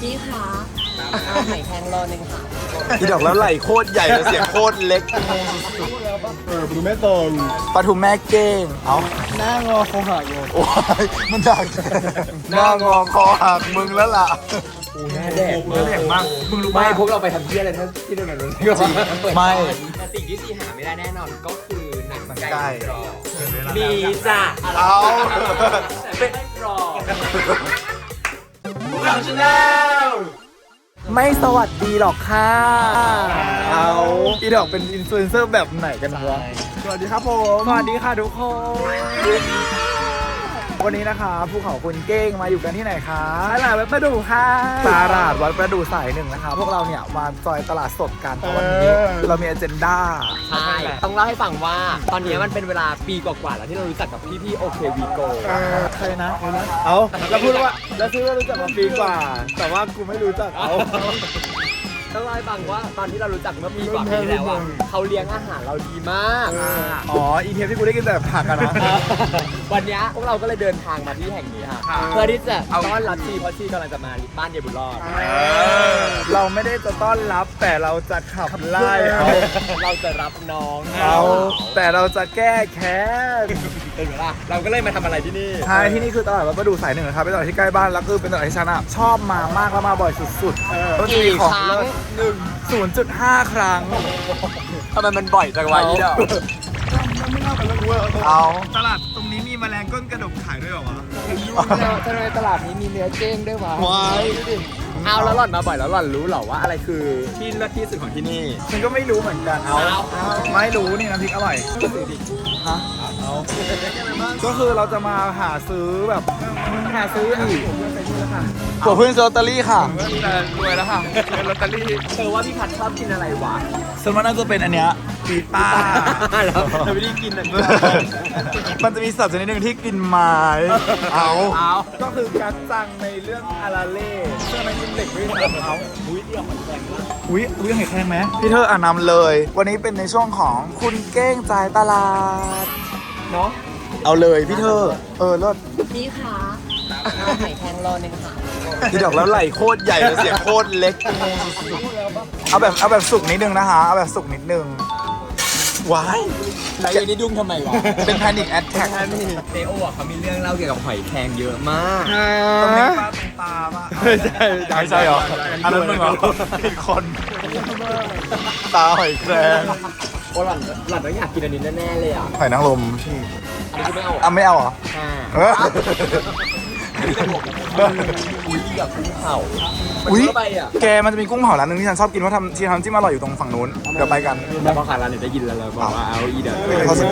พี่คะเอาไข่แพงโลนึงค่ะอีดอกแล้วไหลโคตรใหญ่เลยเสียงโคตรเล็กเออดูแม่ตนปลาทูแม่เก้ง เอาหน้างอคงหักเลยโอ้ยมันดักหน้างอคอหักมึงแล้วล่ะหน้าแดกหน้าแดกมากมึงรู้ไม่ป่ะพวกเราไปทำเพี้ยอะไรทั้งที่ตรงนั้นก็ไม่แต่สิ่งที่ซีหาไม่ได้แน่นอนก็คือหนังไก่กรอบมีจ้ะเอาแต่ไม่ได้กรอบ ไม่สวัสดีหรอกค่ะ เอาอีดอกเป็นอินฟลูเอนเซอร์แบบไหนกันวะสวัสดีครับผม สวัสดีค่ะทุกคน วันนี้นะคะภูเขาคุณเก้งมาอยู่กันที่ไหนคะตลาดวัดประดูค่ะตลาดวัดประดูสายหนึ่งนะคะ พวกเราเนี่ยมาจอยตลาดสดกันเพราะวันนี้เรามีอเจนดาใช่ต้องเล่าให้ฟังว่าตอนนี้มันเป็นเวลาปีกว่าๆแล้วที่เรารู้จักกับพี่ๆโอเควีโกใครนะใครนะเอาแล้วพูดว่าแล้วพูดว่ารู้จักมาปีกว่า แต่ว่ากูไม่รู้จักเขาต้องเล่าให้ฟังว่าตอนที่เรารู้จักเมื่อปีกว่าปีที่แล้วอะเขาเลี้ยงอาหารเราดีมาก อ๋อ อีเทปที่กูได้กินแต่ผักอะนะ วันเนี้ยพวกเราก็เลยเดินทางมาที่แห่งนี้ค่ะค่ะเพื่อที่จะต้อนรับชีเพราะชีกำลังจะมาบ้านเยบุญรอดเราไม่ได้จะต้อนรับแต่เราจะขับไล่เขาเราจะรับน้องเขาแต่เราจะแก้แค้นเป็นไหมล่ะเราก็เลยมาทำอะไรที่นี่ใช่ที่นี่คือตลาดวัดประดูสายหนึ่งนะครับเป็นตลาดที่ใกล้บ้านแล้วคือเป็นตลาดที่ฉันอะชอบมามากแล้วมาบ่อยสุดๆก็จะมีของเลิศหนึ่งศูนย์จุดห้าครั้งทำไมมันบ่อยจังวะนี่ เด้อเอาตลาดตรงนี้มีแมลงก้นกระดกขายด้วยเหรอวะทำไมตลาดนี้มีเนื้อเก้งด้วยวะวายเอาแล้วหล่อนมาบ่อยแล้วหล่อนรู้เหรอว่าอะไรคือที่เลิศที่สุดของที่นี่ฉันก็ไม่รู้เหมือนกันเอาเอาไม่รู้นี่น้ำพริกอร่อยฮะเอาก็คือเราจะมาหาซื้อแบบหาซื้ออีกผัวเพื่อนซื้อลอตเตอรี่ค่ะแต่รวยแล้วค่ะเงินลอตเตอรี่เธอว่าพี่พัดชอบกินอะไรวะ ส่วนมากน่าจะเป็นอันเนี้ยปีป้าเราไม่ได้กินอะมันจะมีสัตว์ชนิดหนึ่งที่กินไม้ เอา เอาก็คือกัดจังในเรื่องอาราเล่เชื่อไหมกินเด็กไม่ทำเอาอุ้ยเดี่ยวมันแรงมากอุ้ยอุ้ยเห็นแข็งไหมพี่เธออ่านนำเลย วันนี้เป็นในช่วงของคุณเก้งจ่ายตลาด เนาะ เอาเลยพี่เธอ เออเลิศพี่คะเอาไข่แพงโลนึงค่ะ พี่ดอกแล้วไหลโคตรใหญ่เลยเสียงโคตรเล็ก เอาแบบเอาแบบสุกนิดนึงนะคะ เอาแบบสุกนิดนึง ว้ายแล้วยังได้ดุ้งทำไมวะ เป็นแพนิคแอดแท็กเจโออะเขามีเรื่องเล่าเกี่ยวกับหอยแครงเยอะมากตรงนี้ป้าตรงตาป่ะไม่ใช่ไม่ใช่เหรอ อันนั้นมึงเหรอผิดคน ตาหอยแครงโอ้หล่อนหล่อนต้องอยากกินอันนี้แน่ๆเลยอะหอยนางรมอันนี้คือไม่เอาอะไม่เอาเหรอค่ะเออ อุ้ยกับกุ้งเผาอุ๊ยไปอะแกมันจะมีกุ้งเผาร้านหนึงที่ฉันชอบกินเพราะทำที่ทำจิ้มอร่อยอยู่ตรงฝั่งนู้นเดี๋ยวไปกัน แล้วพอขาร้านเนี่ยได้ยินแล้วเราบอกว่าเอาอีเดอร์เขาจะ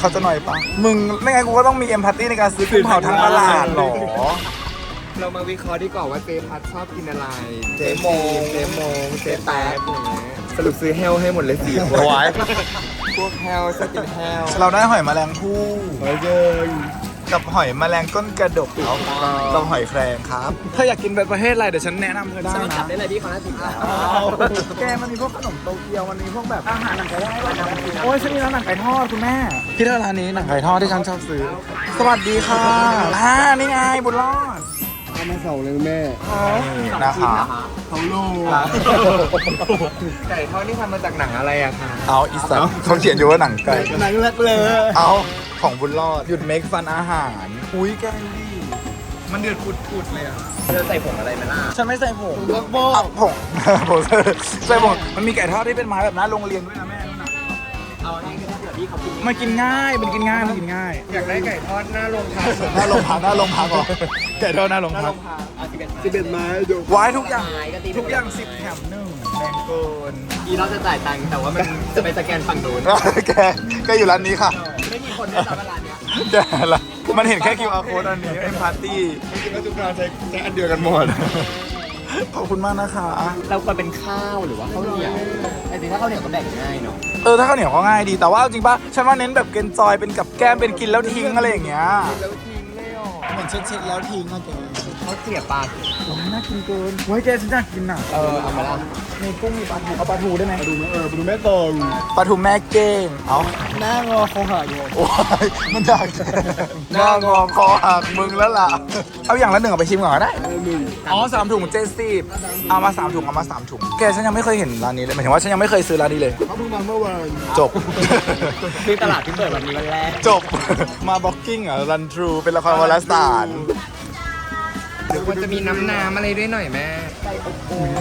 เขาจะหน่อยปะมึงไม่งั้นกูก็ต้องมีเอมพัตตี้ในการซื้อกุ้งเผาทั้งตลาดหรอ เรามาวิเคราะห์ดีกว่าว่าเจพัดชอบกินอะไรเจโมงเจโมงเจแป๊บอย่างเงี้ยสรุปซื้อแฮลให้หมดเลยสี่คนไว้พวกแฮลชอบกินแฮลเราได้หอยแมลงภู่ หอยเกิน กับหอยแมลงก้นกระดกเอาเราหอยแครงครับเธออยากกินแบบประเทศอะไรเดี๋ยวฉันแนะนำเธอได้ฉันจับนะได้เลยพี่เขาหน้าสิบแล้วแกมันมีพวกขนมโตเกียวมันมีพวกแบบอาหารหนังไก่ทอดให้เรากินโอ้ยฉันมีร้านหนังไก่ทอดคุณแม่พี่เธอร้านนี้หนังไก่ทอดที่ฉันชอบซื้อ สวัสดีค่ะอ่านี่ไงบุญรอดเอา มาเสาเลยแม่นะคะเขาโลไก่ทอดนี่ทำมาจากหนังอะไรอะคะเอาอีสัตว์เขาเขียนอยู่ว่าหนังไก่หนังแรกเลยเอาของบุญรอดหยุดเมคฟันอาหารอุ้ยแกงดีมันเดือดปุดๆเลยอะเธอใส่ผงอะไรไหมล่ะ ฉันไม่ใส่ผงล็อกโบ้อะผงผมใส่ผง มันมีไก่ทอดที่เป็นไม้แบบหน้าโรงเรียนด้วยนะแม่นู่นน่ะเอาอันนี้คือถ้าเกิด พี่เขากินมันกินง่าย มันกินง่าย มันกินง่าย อยากได้ไก่ทอดหน้าโรงทานหน้าโรงพักหน้าโรงพักเหรอไก่ทอดหน้าโรงพักเอาสิบเอ็ดสิบเอ็ดไม้ดูไว้ทุกอย่างไม้ก็ตีทุกอย่างสิบแถมหนึ่งแรงเกินอีเราจะจ่ายตังค์แต่ว่ามันจะไปสแกนฝั่งนู้นแกแกอยู่ร้านนี้ค่ะ ไม่มีคนได้รับเวลาเนี้ยแกละมันเห็นแค่ QR code อันนี้ไอ้พาร์ตี้คิดว่าทุกร้านใช้ใช้อันเดียวกันหมดขอบคุณมากนะคะ เราควรเป็นข้าวหรือว่าข้าวเหนียวแต่จริงๆถ้าข้าวเหนียวก็แบ่งง่ายเนาะเออถ้าข้าวเหนียวก็ง่ายดีแต่ว่าเอาจริงป่ะฉันว่าเน้นแบบเกนจอยเป็นกับแก้มเป็นกินแล้วทิ้งอะไรอย่างเงี้ย แล้วทิ้งเลยอะเหมือนเช็ดๆแล้วทิ้งอะแก เขาเสียบปลาโอ้ยน่ากินเกินโอ้ยแกฉันอยากกินอะ เออเอามาละมีกุ้งมีปลาทูเอาปลาทูได้ไหมดูเออดูแม่ตองปลาทูแม่เก้งเอาหน้างอคอหักอยู่โอ้ยมันดักหน้างอคอหักมึงแล้วล่ะ เอาอย่างละหนึ่งเอาไปชิมก่อนก็ได้หนึ่งอ๋อสามถุงเจ็ดสิบเอามาสามถุงเอามาสามถุงแกฉันยังไม่เคยเห็นร้านนี้เลยหมายถึงว่าฉันยังไม่เคยซื้อร้านนี้เลยเขาเพิ่งมาเมื่อวานจบคือตลาดที่เปิดวันนี้วันแรกจบมาบ็อกกิ้งอะรันทรูเป็นละครวารสาร หรือว่าจะมีน้ำน้ำอะไรด้วยหน่อยแม่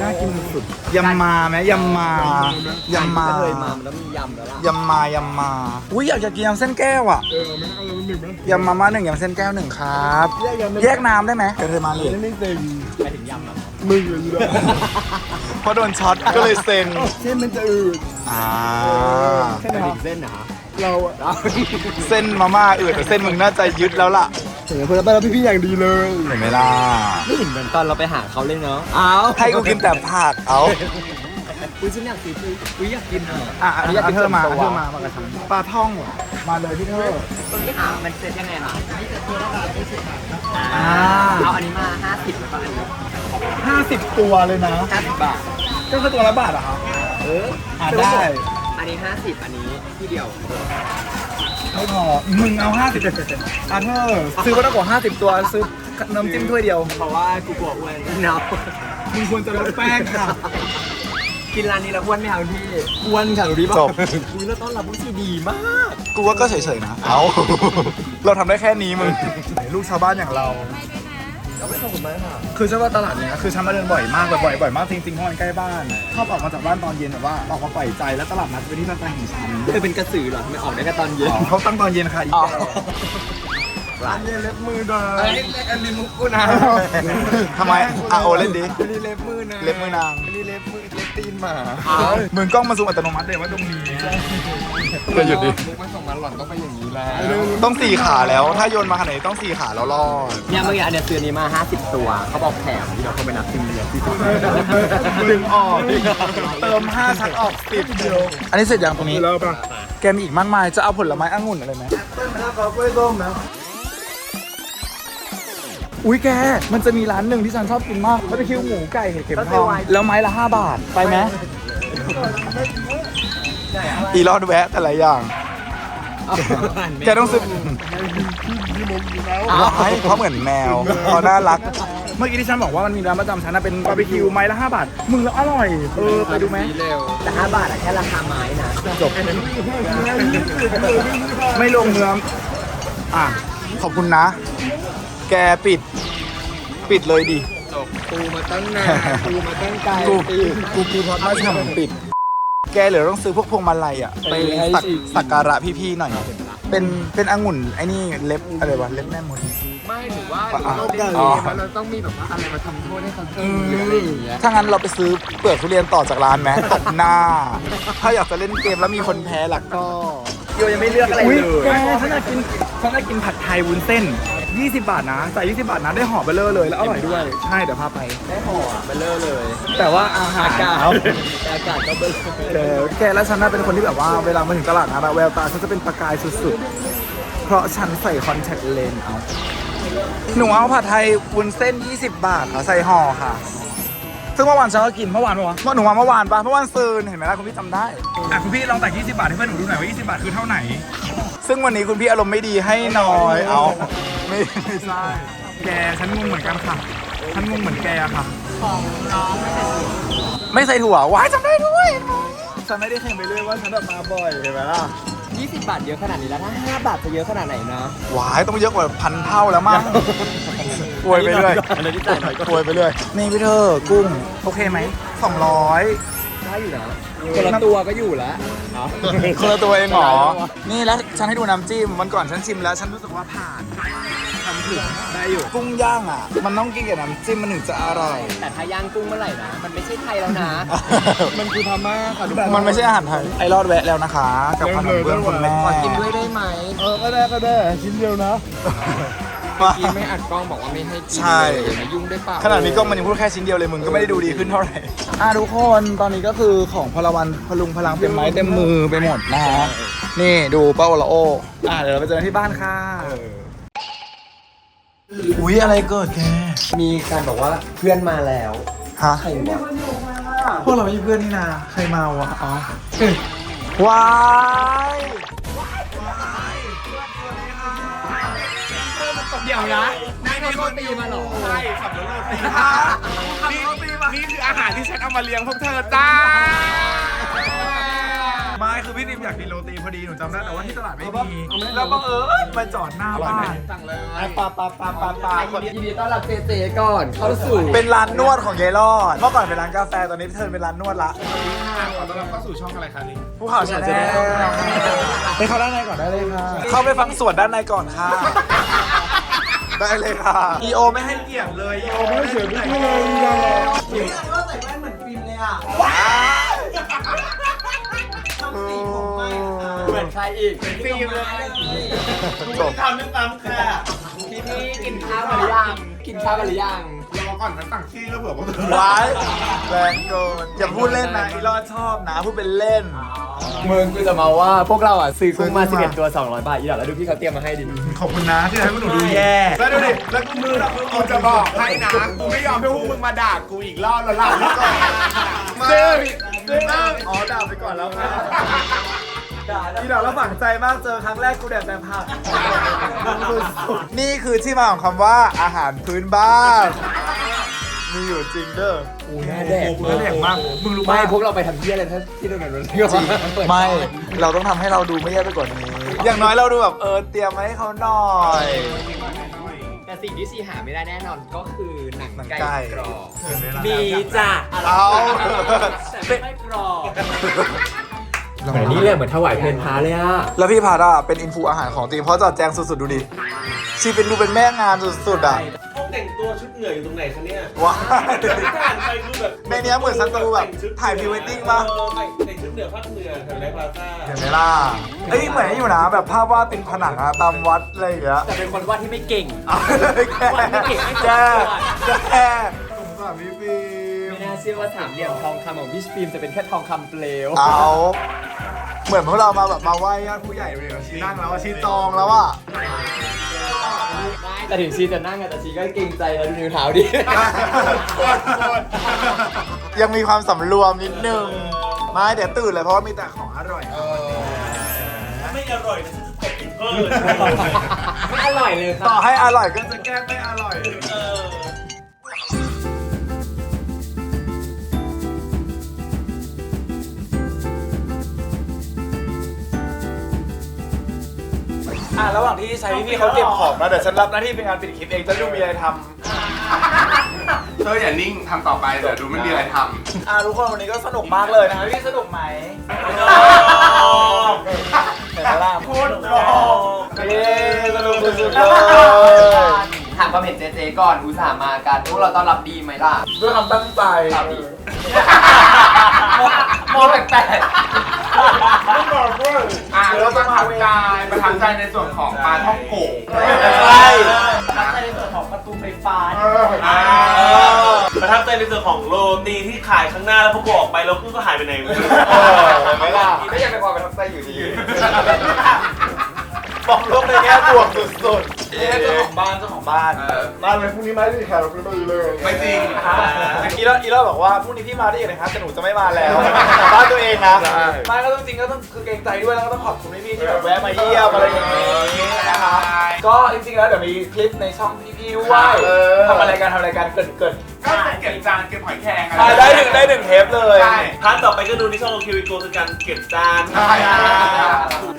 น่ากินสุดๆยำมาไหมยำมายำมาเคยมามันต้องมียำแล้วล่ะยำมายำมาอุ้ยอยากจะกินยำเส้นแก้วอะเออมันเอาเลยหนึ่งไหมยำมาม่าหนึ่งยำเส้นแก้วหนึ่งครับ แยกกันแยกน้ำได้ไหมเธอมาเลยไม่เซ็งไปถึงยำแล้วมึงเลยอยู่แล้วเพราะโดนช็อตก็เลยเซ็นเส้นมันจะอืดอ่าใช่ไปไหมคถึรับงเส้นนะเราอะแล้วเส้นมาม่าอืดแต่เส้นมึงน่าจะยึดแล้วล่ะ เห็นเพื่อนบ้านเราพี่ๆอย่างดีเลยเห็นไหมล่ะไม่เห็นเหมือนตอนเราไปหาเขาเลยเนาะเอาให้กูกินแต่ผักเอาอุ้ยฉันอยากกินอุ้ยอยากกินอะอะอัอันนนี้นี้อยากกินเธอมาส่วนตัวเธอมามากับฉันปลาท่องเหรอมาเลยพี่เธอตรงนี้หามันเซ็ตยังไงคะอ่าเอาอันนี้มา50แล้วก็อันนี้ห้าสิบตัวเลยนะ50บาทก็คือตัวละบาทเหรอครับเอออ่าได้ อันนี้50อันนี้ที่เดียว ไม่พอ มึงเอาห้าสิบอะเธอซื้อมาตั้งกว่าห้าสิบตัว ซื้อน้ำจิ้มถ้วยเดียว เพราะว่ากูกลัวอ้วนเนาะมึงควรจะลดแป้งค่ะ กินร้านนี้แล้วอ้วนไหมคะคุณพี่อ้วนค่ะคุณพี่จบ คุยแล้วต้อนรับผู้ชื่อดีมาก กูว่าก็เฉยๆนะ เอา เราทำได้แค่นี้มึง ลูกชาวบ้านอย่างเราก็ไม่ ขอบคุณมากค่ะ คือฉันว่าตลาดเนี้ยคือฉันมาเดินบ่อยมากแบบบ่อยบ่อยมากจริงๆเพราะมันใกล้บ้านชอบออกมาจากบ้านตอนเย็นแบบว่าออกมาปล่อยใจแล้วตลาดนัดเป็นที่ตั้งใจของฉันเธอเป็นกระสือเหรอทำไม่ออกได้แค่ตอนเย็นอ๋อเขาตั้งตอนเย็นค่ะอีกอ๋อร้านเล็บมือดาเอ้ยอันนี้มุกกูนะทำไมอะโอเล่นดิอันนี้เล็บมือนะเล็บมือนางอันนี้เล็บมือเล็บ ตีนหมามึงกล้องมาซูมอัตโนมัติเลยว่าตรงนี้จะหยุดดิมุกมันส่งมาหล่อนต้องไปอย่างนี้แล้วต้องสี่ขาแล้ว ถ้าโยนมาขนาดนี้ต้องสี่ขาแล้วรอดเนี่ยเมื่อกี้อันเนี้ยซื้ออนนี้มา 50 ตัว เขาบอกแถมที่เราเข้าไปนับซิมเดียวที่ตัวดึงออก เติมห้าชักออกสิบเดียว อันนี้เสร็จยังตรงนี้ แล้วป่ะแกมีอีกมากมาย จะเอาผลไม้องุ่นอะไรไหมต้นมะละก อกล้วยส้มนะอุ้ยแก มันจะมีร้านหนึ่งที่ฉันชอบกินมากบาร์บีคิวหมูไก่เห็ดเข็มทองแล้วไม้ละ 5 บาท ไปไหมอีรอดแวะแต่ละอย่าง แกต้องซื้อพี่มุกอยู่แล้วร้ายเพราะเหมือนแมวเขาน่ารัก เมื่อกี้ที่ฉันบอกว่ามันมีร้านประจำฉันนะเป็นบาร์บีคิวไม้ละ 5 บาท มึงแล้วอร่อย เออ ไปดูไหมเร็วแต่5บาทอะแค่ราคาไม้นะ จบ ไม่ลงเมืองอะขอบคุณนะ แกปิด ปิดเลยดิจบปูมาตั้งนานปูมาตั้งไกลกูกูกูพอดมาฉ่ำปิด แกเหลือต้องซื้อพวกพวงมาลัยอะ ไปสักสักการะพี่ๆหน่อย เป็นเป็นองุ่นไอ้นี่เล็บอะไรวะเล็บแม่มด ไม่หรือว่าอะเราเล่นอ๋เกอมแล้วเราต้องมีแบบว่าอะไรมาทำโทษให้เขากินหรืออะไรอย่างเงี้ยถ้างั้นเราไปซื้อเปลือกทุเรียนต่อจากร้านไหมตบหน้า ถ้าอยากจะเล่นเกมแล้วมีคนแพ้ล่ะก็ โยยังไม่เลือกอะไรอุ้ยเลยแกฉันอยากกินฉันอยากกินผัดไทยวุ้นเส้น 20 บาทนะใส่20 บาทนะได้ห่อเบลเลอร์เลยแล้วอร่อยด้วย ใช่เดี๋ยวพาไป ได้ห่อเบลเลอร์เลย แต่ว่าอาหารอากาศแต่อากาศก็เบลเลอร์เออแกและฉันน่ะเป็นคนที่แบบว่าเวลามาถึงตลาดนะแววตาฉันจะเป็นประกายสุดๆ เพราะฉันใส่คอนแทคเลนส์เอา หนูเอาผัดไทยวุ้นเส้น 20 บาทค่ะใส่ห่อค่ะ ซึ่งเมื่อวานฉันก็กินเมื่อวานปะวะเมื่อหนูมาเมื่อวานปะเมื่อวานซืนเห็นไหมล่ะคุณพี่จำได้อะคุณพี่ลองแต่20 บาทให้เพื่อนหนูดูหน่อยว่า 20 บาทคือเท่าไหร่ซึ่งวันนี้คุณพี่อารมณ์ไม่ดีให้น้อยเอา ไม่ไม่ใช่แกฉันงงเหมือนกันค่ะ ฉันงงเหมือนแกอะค่ะ ของน้องไม่ใส่ถุงไม่ใส่ถั่วว้ายจำได้ด้วยฉันไม่ได้เค็มไปเรื่อยว่าฉันแบบมาบ่อยเห็นไหมล่ะ20 บาทเยอะขนาดนี้แล้วถ้า5บาทจะเยอะขนาดไหนนะว้ายต้องเยอะกว่าพันเท่าแล้วมั้งอวยไปเรื่อยอันนี้จ่ายหน่อยก็อวยไปเรื่อยนี่พี่เธอกุ้งโอเคไหมสองร้อยได้อยู่นะคนละตัวก็อยู่แล้วเอาคนละตัวเองเหรอนี่แล้วฉันให้ดูน้ำจิ้มวันก่อนฉันชิมแล้วฉันรู้สึกว่าผ่านทำถึง ได้อยู่ กุ้งย่างอะ มันต้องกินกับน้ำจิ้มมันถึงจะอร่อย แต่ถ้าย่างกุ้งเมื่อไหร่นะ มันไม่ใช่ไทยแล้วนะ มันคือพม่าค่ะทุกคนมันไม่ใช่อาหารไทยไอรอดแวะแล้วนะคะ กับขนมเบื้องคุณแม่ขอกินด้วยได้ไหม เออ ก็ได้ก็ได้ชิ้นเดียวนะมากินไม่อัดกล้องบอกว่าไม่ให้กินใช่เลยมายุ่งได้เปล่าขนาดนี้ก็มันยังพูดแค่ชิ้นเดียวเลยมึงก็ไม่ได้ดูดีขึ้นเท่าไหร่อะทุกคนตอนนี้ก็คือของพลวันพลุงพลังเต็มไม้เต็มมือไปหมดนะฮะนี่ดูเป้าละโออะเดี๋ยวเราไปเจอกันที่บ้านค่ะ อุ๊ยอะไรเกิดแกมีการบอกว่าเพื่อนมาแล้วฮะใครวะพวกเราไม่ใช่เพื่อนนี่นาใครมาวะอ๋อเฮ้ยว้ายเดี๋ยวนะนายโรตีมาเหรอ ใช่ขับรถโรตีนี่นี่คืออาหารที่ฉันเอามาเลี้ยงพวกเธอจ้า ไม่คือพี่นิมอยากกินโรตีพอดีหนูจำได้แต่ว่าที่ตลาดไม่มีแล้วบังเอิญมาจอดหน้าบ้านสั่งเลยปาปาปาปาปายินดีต้อนรับเจเจก่อนเข้าสู่เป็นร้านนวดของยายรอดเมื่อก่อนเป็นร้านกาแฟตอนนี้เธอเป็นร้านนวดละขอต้อนรับเข้าสู่ช่องอะไรคะนี่ภูเขาชาแนลไปเข้าด้านในก่อนได้เลยค่ะเข้าไปฟังสวดด้านในก่อนค่ะได้เลยค่ะ EO ไม่ให้เกียรติเลย EO ไม่ให้เกียรติพี่เลยก็ใส่แว่นเหมือนฟิล์มเลยอะว้าวทำ สีผมใหม่ค่ะเหมือนใครอีกฟิล์มเลยจบทำนึกตามค่ะพี่พี่กินข้าวมาหรือยังกินข้าวมาหรือยังรอก่อนฉันสั่งขี้แล้วเผื่อพวกเธอว้ายแรงเกินอย่าพูดเล่นนะอีรอดชอบนะพูดเป็นเล่นมึงกูจะมาว่าพวกเราอะซื้อกุ้งมาซื้อกุ้งมา11ตัว 200 บาทอีดอกแล้วดูพี่เขาเตรียมมาให้ดิขอบคุณนะที่ทำให้พวกหนูดูแย่แล้วดูดิแล้วกูมือกูจะบอกให้นะกูไม่ยอมให้พวกมึงมาด่ากูอีกรอบแล้วล่ะซึ่ง ซึ่งอ๋อด่าไปก่อนแล้วค่ะพี่ดอกแล้วฝังใจมากเจอครั้งแรกกูแดดแต่ผักนี่คือที่มาของคำว่าอาหารพื้นบ้าน มีอยู่จริงเด้อกูหน้าแดกแดกมาก มึงรู้ไหมพวกเราไปทำเพี้ยอะไรถ้าที่ตรงนั้นมันไม่ เราต้องทำให้เราดูไม่แย่ไปกว่านี้ อย่างน้อยเราดูแบบเออเตรียมไว้ให้เขาหน่อยแต่สิ่งที่ซีหาไม่ได้แน่นอนก็คือหนังไก่กรอบมีจ้ะเอาแต่ ไม่กรอบเหมือนนี่เลยเหมือนถวายเพลพาเลยอะแล้วพี่พาดาเป็นอินฟูอาหารของตีมเพราะจัดแจงสุดๆ ดูดิชีเป็นดูเป็นแม่งานสุดๆอะพวกแต่งตัวชุดเหนื่อยอยู่ตรงไหนคะเนี่ยว้าที่ผ่านไปคือแบบในเนี้ยเหมือนสตูแบบถ่ายพรีเวดดิ้งปะเออแต่งแต่งชุดเหนือภาคเหนือแถวแรกพลาซ่าเห็นไหมล่ะเอ้ยเหมือนอยู่นะแบบภาพวาดติดผนังอะตามวัดอะไรอย่างเงี้ยแต่เป็นคนวาดที่ไม่เก่งแก้วาดไม่เก่งไม่แก้จบแก้สงสารพี่ฟิล์ม ไม่น่าเชื่อว่าสามเหลี่ยมทองคำของพี่ฟิล์มจะเป็นแค่ทองคำเปลวเอา เหมือนพวกเรามาแบบมาไหว้ญาติผู้ใหญ่เลยอะชีนั่งแล้วอะชีจองแล้วอะแต่ถึงชีจะนั่งอะแต่ชีก็เกรงใจแล้วดูนิ้วเท้าดิ ยังมีความสำรวมนิดนึงไม่เดี๋ยวตื่นเลยเพราะว่ามีแต่ของอร่อย ไม่อร่อยนะตบกินเพิ่มไม่อร่อยเลยต่อค่ะให้อร่อยก็จะแก้ไม่อร่อย เออ อะระหว่างที่ใช้พี่เขาเก็บของนะเดี๋ยวฉันรับหน้าที่เป็นงานปิดคลิปเองจะดูมีอะไรทำเธออย่านิ่งทำต่อไปเดี๋ยวดูไม่มีอะไรทอะทุกคนวันนี้ก็สนุกมากเลยนะครับพี่สนุกไหมเห็นไหมล่ะพูดรอเย้สนุกสุดๆเลยถามความเห็นเจเจก่อนอุตส่าห์มากันพวกเราต้อนรับดีไหมล่ะด้วยความตั้งใจตอบดีมองแปลกำอะเราประทับใจประทับใจในส่วนของปลาท่องโกะใช่ ประทับใจในส่วนของประตูไฟฟ้าอ่าประทับใจในส่วนของโรตีที่ขายข้างหน้าแล้วพอกูออกไปแล้วกูก็หายไปไหนไม่รู้ เออเห็นไหมล่ะๆก็ยังเป็นความประทับใจอยู่ดี บอกโลกในแง่บวกสุดๆเอ๊ะเจ้าของบ้านเจ้าของบ้านบ้านเลยพรุ่งนี้ไม่ได้แขกเราไม่มาเลยไม่จริงอีเลอร์อีเลอร์บอกว่าพรุ่งนี้พี่มาได้ยังไงครับแต่หนูจะไม่มาแล้วกลับบ้านตัวเองนะไม่ก็ต้องจริงก็ต้องคือเกรงใจด้วยแล้วก็ต้องขอบคุณพี่ๆที่แบบแวะมาเยี่ยมอะไรอย่างนี้นะครับก็จริงๆแล้วเดี๋ยวมีคลิปในช่องพี่ๆด้วยทำอะไรกันทำอะไรกันเกินเกินก็เก็บจานเก็บหอยแครงอะๆได้หนึ่งได้หนึ่งเทปเลยใช่ พาร์ทต่อไปก็ดูที่ช่องคิวิโกคือการเก็บจานใช่ใช่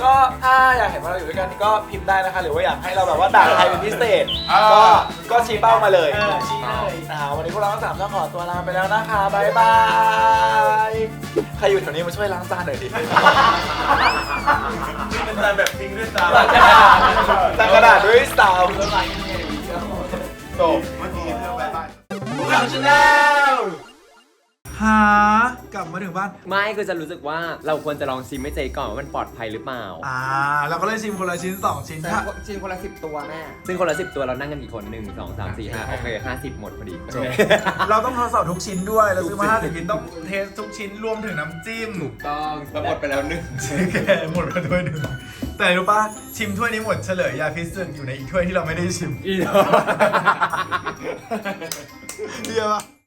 ก็ถ้าอยากเห็นว่าเราอยู่ด้วยกันก็พิมพ์ได้นะคะ หรือว่าอยากให้เราแบบว่าด่าใครเป็นพิเศษ เออ ก็ก็ชี้เป้ามาเลยเออชี้เลยอ่าวันนี้พวกเราทั้งสามต้องขอตัวลาไปแล้วนะคะบายบาย ใครอยู่แถวนี้มาช่วยล้างจานหน่อยดิ นี่เป็นจานแบบทิ้งด้วยซ้ำจานกระดาษด้วยสาวจบ หากลับมาถึงบ้าน ไม่ก็จะรู้สึกว่าเราควรจะลองชิมให้เจก่อนว่ามันปลอดภัยหรือเปล่า อ่า เราก็เลยชิมคนละชิ้นสองชิ้นแต่ค่ะชิมคนละสิบตัวแม่ ซึ่งคนละสิบตัวเรานั่งกันกี่คนหนึ่งสองสามสี่ห้าโอเคห้าสิบหมดพอดี จบ เราต้องทดสอบทุกชิ้นด้วย เราซื้อมาห้าสิบชิ้นต้องเทสทุกชิ้นรวมถึงน้ำจิ้มถูกต้องแล้วหมดไปแล้วหนึ่งแกหมดไปด้วยหนึ่ง แต่รู้ปะชิมถ้วยนี้หมดเฉลยยาพิษซึ่งอยู่ในอีกถ้วยที่เราไม่ได้ชิม อีเดียวปะ